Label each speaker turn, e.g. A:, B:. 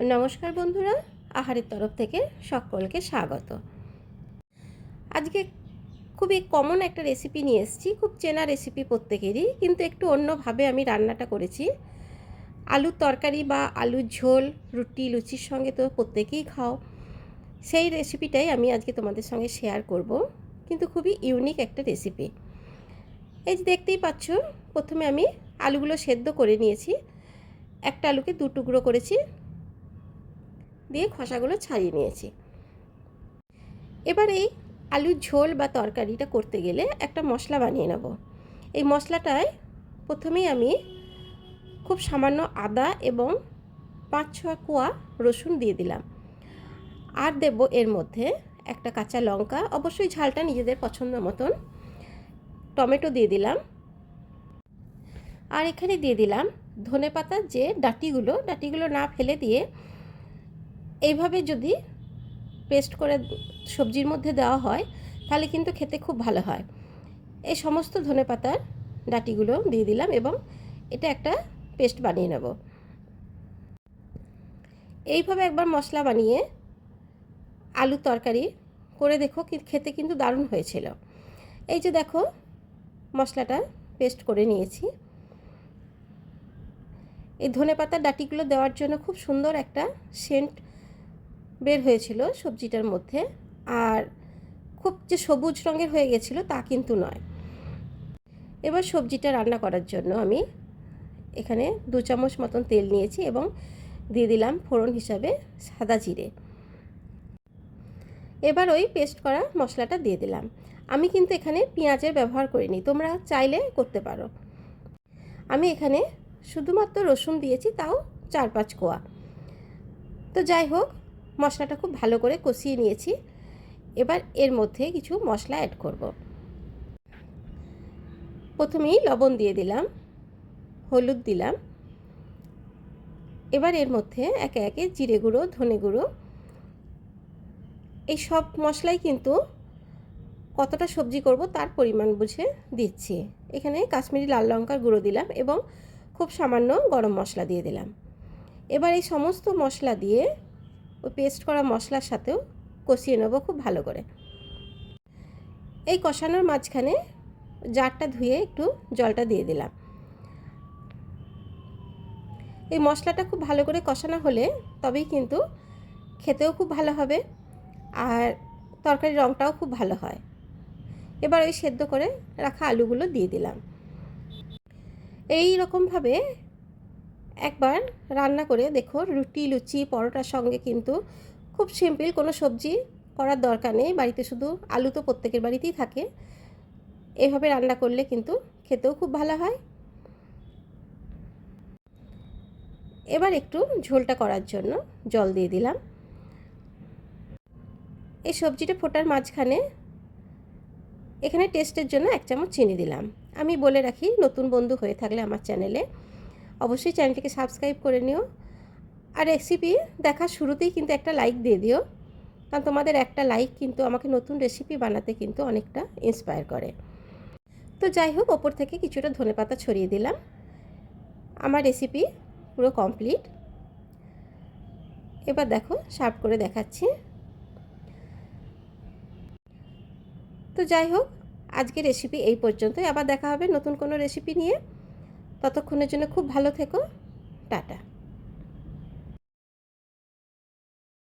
A: নমস্কার বন্ধুরা, আহারের তরফ থেকে সকলকে স্বাগত। আজকে খুবই কমন একটা রেসিপি নিয়ে এসেছি, খুব চেনা রেসিপি প্রত্যেকেরই, কিন্তু একটু অন্যভাবে আমি রান্নাটা করেছি। আলুর তরকারি বা আলুর ঝোল, রুটি, লুচির সঙ্গে তো প্রত্যেকেই খাও। সেই রেসিপিটাই আমি আজকে তোমাদের সঙ্গে শেয়ার করব, কিন্তু খুবই ইউনিক একটা রেসিপি এই যে দেখতেই পাচ্ছ, প্রথমে আমি আলুগুলো সেদ্ধ করে নিয়েছি। একটা আলুকে দু টুকরো করেছি দিয়ে খসাগুলো ছাড়িয়ে নিয়েছি। এবার এই আলুর ঝোল বা তরকারিটা করতে গেলে একটা মশলা বানিয়ে নেব। এই মশলাটায় প্রথমেই আমি খুব সামান্য আদা এবং পাঁচ ছ কোয়া রসুন দিয়ে দিলাম। আর দেব এর মধ্যে একটা কাঁচা লঙ্কা, অবশ্যই ঝালটা নিজেদের পছন্দ মতন। টমেটো দিয়ে দিলাম। আর এখানে দিয়ে দিলাম ধনে পাতার যে ডাটিগুলো ডাটিগুলো না ফেলে দিয়ে এইভাবে যদি পেস্ট করে সবজির মধ্যে দেওয়া হয়, তাহলে কিন্তু খেতে খুব ভালো হয়। এই সমস্ত ধনে পাতার ডাটিগুলো দিয়ে দিলাম এবং এটা একটা পেস্ট বানিয়ে নেব। এইভাবে একবার মশলা বানিয়ে আলু তরকারি করে দেখো খেতে কিন্তু দারুণ হয়েছিল। এই যে দেখো, মশলাটা পেস্ট করে নিয়েছি। এই ধনে পাতার ডাটিগুলো দেওয়ার জন্য খুব সুন্দর একটা সেন্ট বের হয়েছিল সবজিটার মধ্যে। আর খুব যে সবুজ রঙের হয়ে গেছিল তা কিন্তু নয়। এবার সবজিটা রান্না করার জন্য আমি এখানে দু চামচ মতন তেল নিয়েছি এবং দিয়ে দিলাম ফোড়ন হিসাবে সাদা জিরে। এবার ওই পেস্ট করা মশলাটা দিয়ে দিলাম। আমি কিন্তু এখানে পেঁয়াজের ব্যবহার করিনি, তোমরা চাইলে করতে পারো। আমি এখানে শুধুমাত্র রসুন দিয়েছি, তাও চার পাঁচ কোয়া। তো যাই হোক মশলাটা খুব ভালো করে কষিয়ে নিয়েছি। এবার এর মধ্যে কিছু মশলা অ্যাড করব। প্রথমেই লবণ দিয়ে দিলাম, হলুদ দিলাম। এবার এর মধ্যে একে একে জিরে গুঁড়ো, ধনে গুঁড়ো। এই সব মশলাই কিন্তু কতটা সবজি করব তার পরিমাণ বুঝে দিচ্ছি। এখানে কাশ্মীরি লাল লঙ্কার গুঁড়ো দিলাম এবং খুব সামান্য গরম মশলা দিয়ে দিলাম। এবার এই সমস্ত মশলা দিয়ে ওই পেস্ট করা মশলার সাথেও কষিয়ে নেব খুব ভালো করে। এই কষানোর মাঝখানে জারটা ধুয়ে একটু জলটা দিয়ে দিলাম। এই মশলাটা খুব ভালো করে কষানো হলে তবেই কিন্তু খেতেও খুব ভালো হবে আর তরকারির রঙটাও খুব ভালো হয়। এবার ওই সেদ্ধ করে রাখা আলুগুলো দিয়ে দিলাম। এই রকমভাবে একবার রান্না করে দেখো, রুটি, লুচি, পরোটার সঙ্গে কিন্তু খুব সিম্পল কোনো সবজি করার দরকার নেই। বাড়িতে শুধু আলু তো প্রত্যেকের বাড়িতেই থাকে। এভাবে রান্না করলে কিন্তু খেতেও খুব ভালো হয়। এবার একটু ঝোলটা করার জন্য জল দিয়ে দিলাম। এই সবজিটা ফোটার মাঝখানে এখানে টেস্টের জন্য এক চামচ চিনি দিলাম। আমি বলে রাখি, নতুন বন্ধু হয়ে থাকলে আমার চ্যানেলে অবশ্যই চ্যানেলটিকে সাবস্ক্রাইব করে নিও। আর রেসিপি দেখার শুরুতেই কিন্তু একটা লাইক দিয়ে দিও। কারণ তোমাদের একটা লাইক কিন্তু আমাকে নতুন রেসিপি বানাতে কিন্তু অনেকটা ইন্সপায়ার করে। তো যাই হোক, ওপর থেকে কিছুটা ধনে পাতা ছড়িয়ে দিলাম। আমার রেসিপি পুরো কমপ্লিট এবার দেখো সার্ভ করে দেখাচ্ছি। তো যাই হোক, আজকের রেসিপি এই পর্যন্তই। আবার দেখা হবে নতুন কোনো রেসিপি নিয়ে। ততক্ষণের জন্য খুব ভালো থেকো। টাটা।